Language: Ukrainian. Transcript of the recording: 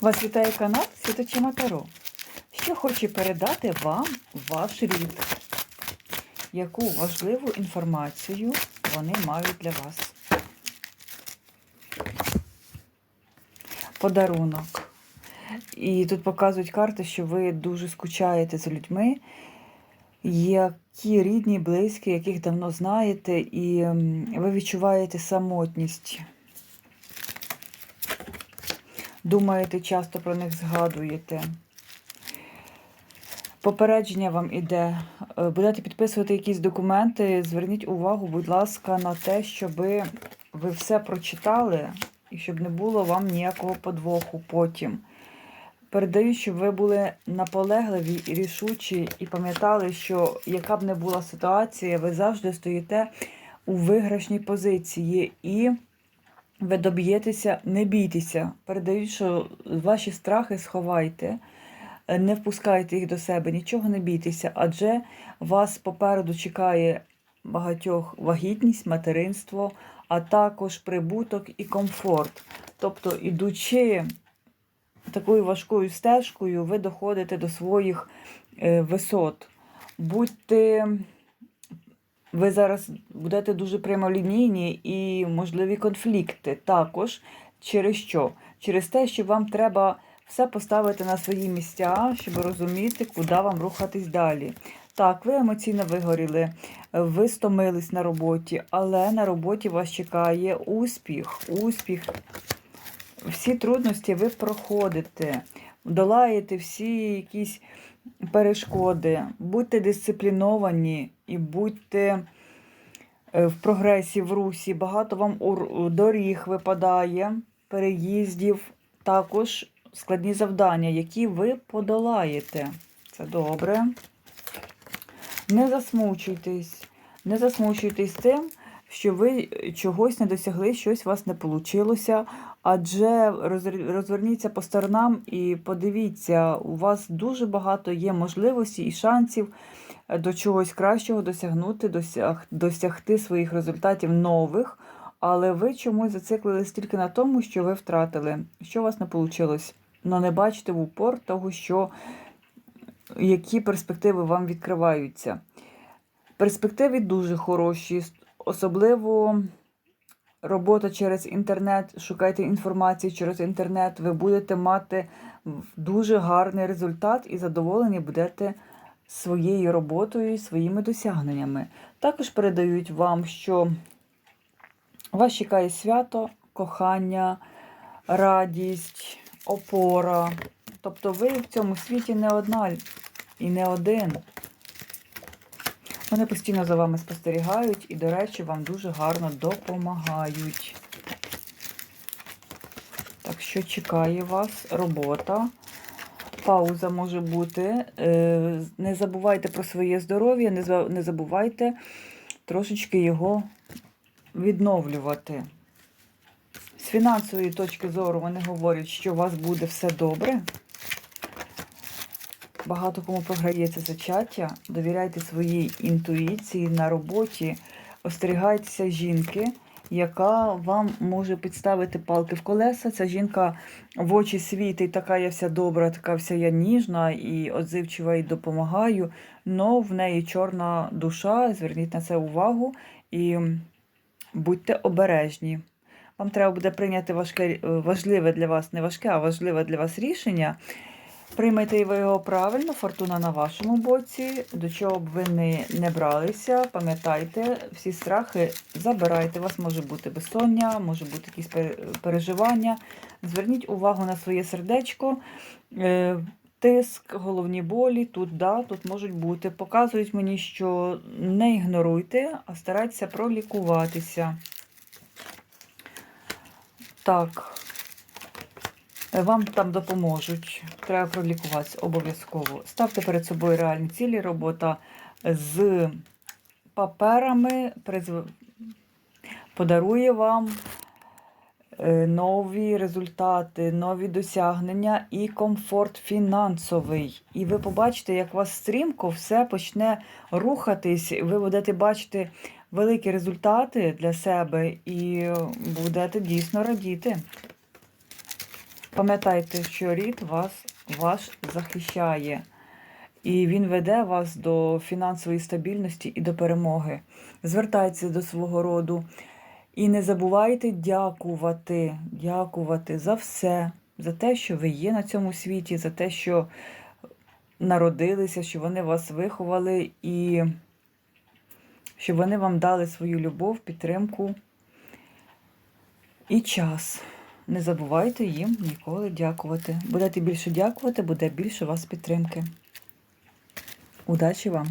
Вас вітає канал Світочима Таро. Що хоче передати вам ваш рід? Яку важливу інформацію вони мають для вас? Подарунок. І тут показують карти, що ви дуже скучаєте за людьми, які рідні, близькі, яких давно знаєте, і ви відчуваєте самотність. Думаєте, часто про них згадуєте. Попередження вам іде. Е, Будете підписувати якісь документи. Зверніть увагу, будь ласка, на те, щоб ви все прочитали і щоб не було вам ніякого подвоху потім. Передаю, щоб ви були наполегливі і рішучі, і пам'ятали, що яка б не була ситуація, ви завжди стоїте у виграшній позиції і ви доб'єтеся, не бійтеся. Передаю, що ваші страхи сховайте, е, не впускайте їх до себе, нічого не бійтеся, адже вас попереду чекає багатьох вагітність, материнство, а також прибуток і комфорт. Тобто, ідучи такою важкою стежкою, ви доходите до своїх е, висот. Будьте. Ви зараз будете дуже прямолінійні і можливі конфлікти також. Через що? Через те, що вам треба все поставити на свої місця, щоб розуміти, куди вам рухатись далі. Так, ви емоційно вигоріли, ви стомились на роботі, але на роботі вас чекає успіх, успіх. Всі трудності ви проходите, долаєте всі якісь перешкоди, будьте дисципліновані і будьте е, в прогресі, в русі. Багато вам доріг випадає, переїздів, також складні завдання, які ви подолаєте. Це добре. Не засмучуйтесь, не засмучуйтесь тим, що ви чогось не досягли, щось у вас не вийшло. Адже розверніться по сторонам і подивіться, у вас дуже багато є можливостей і шансів е, до чогось кращого досягнути, досяг, досягти своїх результатів нових, але ви чомусь зациклились тільки на тому, що ви втратили, що у вас не вийшло. Но не бачите в упор того, що які перспективи вам відкриваються. Перспективи дуже хороші, особливо робота через інтернет, шукайте інформацію через інтернет, ви будете мати дуже гарний результат і задоволені будете своєю роботою і своїми досягненнями. Також передають вам, що вас чекає свято, кохання, радість, опора. Тобто ви в цьому світі не одна і не один. Вони постійно за вами спостерігають і, до речі, вам дуже гарно допомагають. Так що чекає вас робота. Пауза може бути. Е, Не забувайте про своє здоров'я, не забувайте трошечки його відновлювати. З фінансової точки зору вони говорять, що у вас буде все добре. Багато кому програється зачаття. Довіряйте своїй інтуїції на роботі, остерігайтеся жінки, яка вам може підставити палки в колеса. Ця жінка в очі світить, така я вся добра, така вся я ніжна і отзивчива і допомагаю. Но в неї чорна душа. Зверніть на це увагу і будьте обережні. Вам треба буде прийняти важке, важливе для вас, не важке, а важливе для вас рішення. Приймете ви його правильно, фортуна на вашому боці, до чого б ви не, не бралися, пам'ятайте, всі страхи забирайте. У вас може бути безсоння, може бути якісь переживання. Зверніть увагу на своє сердечко, е, тиск, головні болі, тут, да, тут можуть бути. Показують мені, що не ігноруйте, а старайтеся пролікуватися. Так. Вам там допоможуть. Треба пролікуватися обов'язково. Ставте перед собою реальні цілі. Робота з паперами подарує вам е, нові результати, нові досягнення і комфорт фінансовий. І ви побачите, як у вас стрімко все почне рухатись. Ви будете бачити великі результати для себе і будете дійсно радіти. Пам'ятайте, що рід вас ваш захищає, і він веде вас до фінансової стабільності і до перемоги. Звертайтеся до свого роду. І не забувайте дякувати, дякувати за все, за те, що ви є на цьому світі, за те, що народилися, що вони вас виховали і щоб вони вам дали свою любов, підтримку і час. Не забувайте їм ніколи дякувати. Будете більше дякувати, буде більше у вас підтримки. Удачі вам!